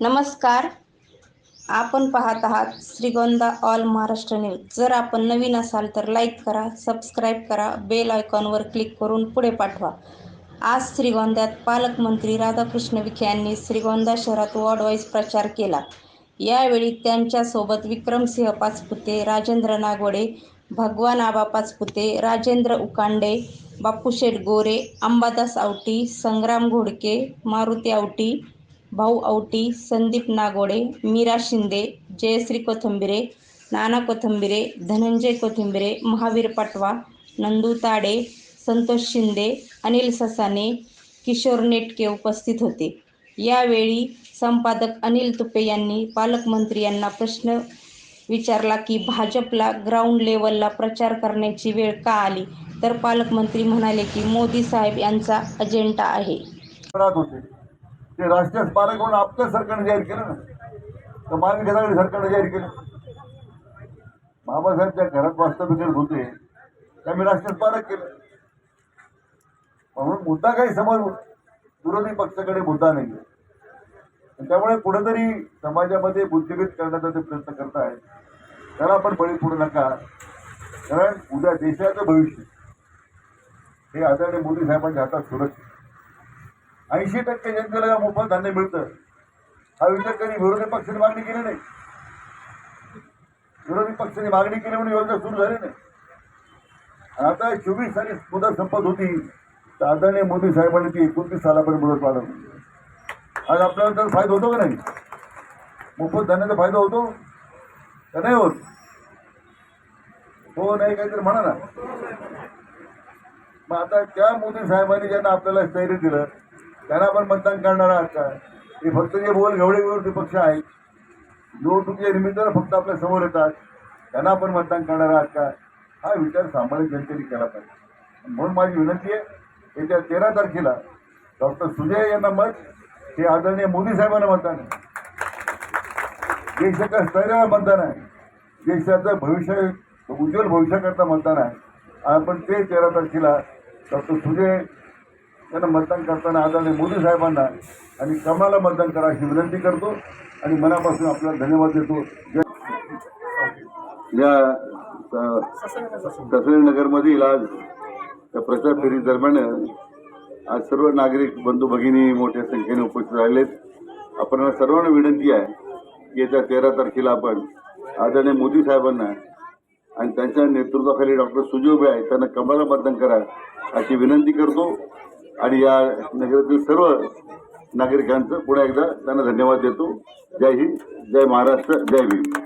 नमस्कार. आपण पाहत आहात श्रीगोंदा ऑल महाराष्ट्र न्यूज. जर आपण नवीन असाल तर लाईक करा सबस्क्राईब करा बेल आयकॉनवर क्लिक करून पुढे पाठवा. आज श्रीगोंद्यात पालकमंत्री राधाकृष्ण विखे यांनी श्रीगोंदा शहरात वॉर्ड वाईज प्रचार केला. यावेळी त्यांच्यासोबत विक्रमसिंह पाचपुते राजेंद्र नागवडे भगवान आबा पाचपुते राजेंद्र उकांडे बापूशेठ गोरे अंबादास आवटी संग्राम घोडके मारुती आवटी भाऊ औटी संदीप नागोडे मीरा शिंदे जयश्री कोथंबिरे नाना कोथंबिरे धनंजय कोथिंबिरे महावीर पाटवा नंदू ताडे संतोष शिंदे अनिल ससाने किशोर नेटके उपस्थित होते. यावेळी संपादक अनिल तुपे यांनी पालकमंत्री यांना प्रश्न विचारला की भाजपला ग्राउंड लेवलला प्रचार करण्याची वेळ का आली? तर पालकमंत्री म्हणाले की मोदी साहेब यांचा अजेंडा आहे. ते राष्ट्रीय स्मारक म्हणून आपल्या सरकारने जाहीर केलं ना. तर मानवी घराकडे सरकारने जाहीर केलं. बाबासाहेब ज्या घरात वास्तव्य करत होते. त्यामुळे राष्ट्रीय स्मारक केलं. म्हणून मुद्दा काही समज विरोधी पक्षाकडे मुद्दा नाही त्यामुळे कुठेतरी समाजामध्ये बुद्धिभेद करण्याचा ते प्रयत्न करत आहेत त्याला आपण बळी पडू नका. कारण उद्या देशाचं भविष्य हे आदरणीय मोदी साहेबांच्या हातात सुरक्षित. ऐंशी टक्के जनतेला मोफत धान्य मिळतं. हा विचार कधी विरोधी पक्षाने मागणी केली नाही? विरोधी पक्षाने मागणी केली म्हणून योजना सुरू झाली नाही. आता चोवीस साली मुदत संपत होती. तर आदरणीय मोदी साहेबांनी ती एकोणतीस सालापर्यंत मुदत वाढवली आज आपल्याला त्याचा फायदा होतो का नाही? मोफत धान्याचा फायदा होतो का नाही होत? हो नाही काहीतरी म्हणा ना. मग आता त्या मोदी साहेबांनी ज्यांना आपल्याला स्थैर्य दिलं त्यांना आपण मतदान करणार आहात का? हे फक्त जे बोल घेवडे विरोधी पक्ष आहेत निवडणुकीच्या निमित्तानं फक्त आपल्यासमोर येतात. त्यांना आपण मतदान करणार आहात का? हा विचार सामान्य जनतेने केला पाहिजे. म्हणून माझी विनंती आहे येत्या तेरा तारखेला डॉक्टर सुजय यांना मत हे आदरणीय मोदी साहेबांना मतदान आहे. देशाच्या स्थैर्याला मतदान आहे. देशाचं भविष्य उज्ज्वल भविष्याकरता मतदान आहे. आपण ते तेरा तारखेला डॉक्टर सुजय त्यांना मतदान करताना आदरणीय मोदी साहेबांना आणि कमळाला मतदान करा अशी विनंती करतो आणि मनापासून आपल्याला धन्यवाद देतो. या कसरे नगरमधील आज त्या प्रचार फेरी दरम्यान आज सर्व नागरिक बंधू भगिनी मोठ्या संख्येने उपस्थित राहिलेत. आपण सर्वांना विनंती आहे की येत्या तेरा तारखेला आपण आदरणीय मोदी साहेबांना आणि त्यांच्या नेतृत्वाखाली डॉक्टर सुजय आहे त्यांना कमळाला मतदान करा अशी विनंती करतो. आणि या नगरातील सर्व नागरिकांचं पुन्हा एकदा त्यांना धन्यवाद देतो. जय हिंद जय महाराष्ट्र जय भीम.